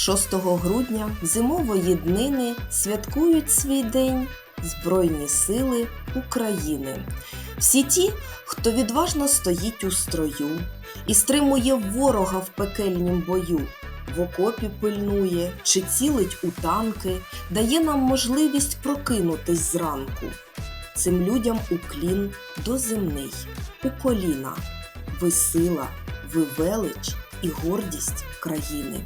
6 грудня зимової днини святкують свій день Збройні Сили України. Всі ті, хто відважно стоїть у строю і стримує ворога в пекельнім бою, в окопі пильнує чи цілить у танки, дає нам можливість прокинутись зранку. Цим людям уклін доземний, у коліна. Ви сила, ви велич і гордість країни.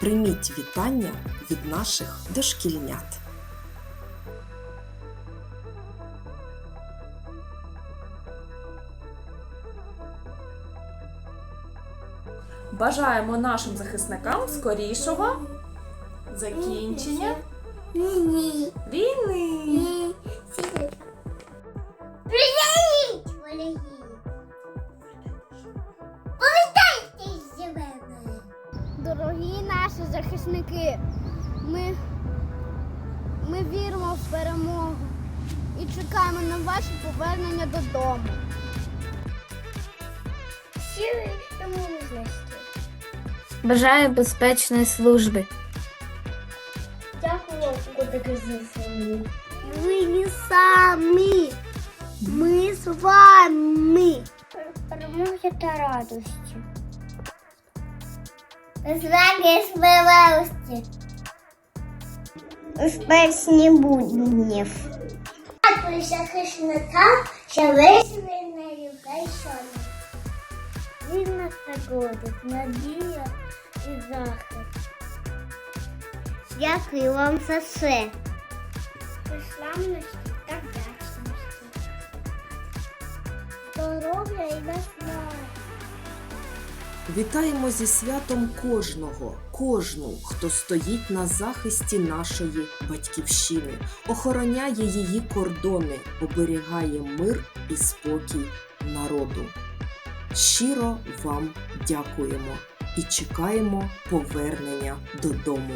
Прийміть вітання від наших дошкільнят. Бажаємо нашим захисникам скорішого закінчення війни. Наші захисники, ми, ми віримо в перемогу і чекаємо на ваше повернення додому. Сили та мужності. Бажаю безпечної служби. Дякую, котики зі Ви не самі. Ми з вами. Перемоги та радості. Злаги сміливості. Успешні буднів. Дякую захисникам, що вижили на людей соня. Вільна погода, надія і захист. Дякую вам за все. Славності та вдячності. Здоров'я і наснаги. Вітаємо зі святом кожного, кожну, хто стоїть на захисті нашої батьківщини, охороняє її кордони, оберігає мир і спокій народу. Щиро вам дякуємо і чекаємо повернення додому.